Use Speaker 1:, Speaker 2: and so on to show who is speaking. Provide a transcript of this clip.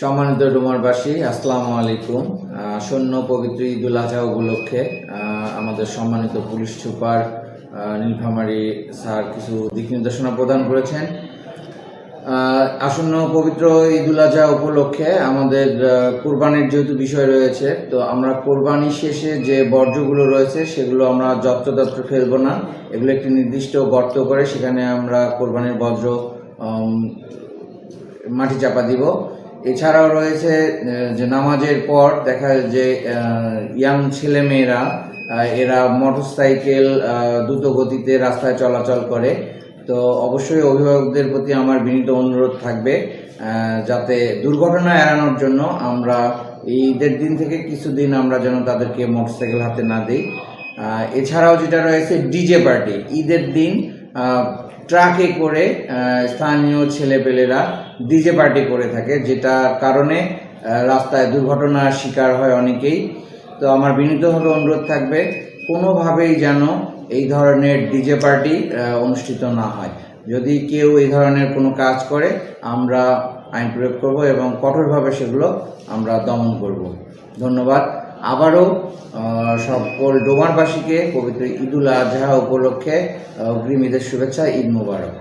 Speaker 1: সম্মানিত ডুমারবাসী, আসসালামু আলাইকুম। সৈন্য পবিত্র ঈদুল আজহা উপলক্ষে আমাদের সম্মানিত পুলিশ সুপার নীলফামারী স্যার কিছু দিক নির্দেশনা প্রদান করেছেন। আসন্ন পবিত্র ঈদুল আজহা উপলক্ষে আমাদের কোরবানির যেহেতু বিষয় রয়েছে, তো আমরা কোরবানি শেষে যে বর্জ্যগুলো রয়েছে, সেগুলো আমরা যত্রতত্র ফেলব না। এগুলো একটি নির্দিষ্ট গর্ত করে সেখানে আমরা কোরবানির বর্জ্য মাটি চাপা দিব। এছাড়াও রয়েছে যে নামাজের পর দেখা যায় যে ইয়াং ছেলে মেয়েরা এরা মোটরসাইকেল দ্রুত গতিতে রাস্তায় চলাচল করে। তো অবশ্যই অভিভাবকদের প্রতি আমার বিনীত অনুরোধ থাকবে যাতে দুর্ঘটনা এড়ানোর জন্য আমরা ঈদের দিন থেকে কিছুদিন আমরা যেন তাদেরকে মোটরসাইকেল হাতে না দিই। এছাড়াও যেটা রয়েছে, ডিজে পার্টি। ঈদের দিন ট্রাকে করে স্থানীয় ছেলেপেলেরা ডিজে পার্টি করে থাকে, যেটার কারণে রাস্তায় দুর্ঘটনার শিকার হয় অনেকেই। তো আমার বিনীতভাবে অনুরোধ থাকবে, কোনোভাবেই যেন এই ধরনের ডিজে পার্টি অনুষ্ঠিত না হয়। যদি কেউ এই ধরনের কোনো কাজ করে, আমরা আইন প্রয়োগ করব এবং কঠোরভাবে সেগুলো আমরা দমন করব। ধন্যবাদ। আবারও সকল ডোমারবাসীকে পবিত্র ঈদুল আজহা উপলক্ষে অগ্রিম ঈদের শুভেচ্ছা ঈদ মুবারক।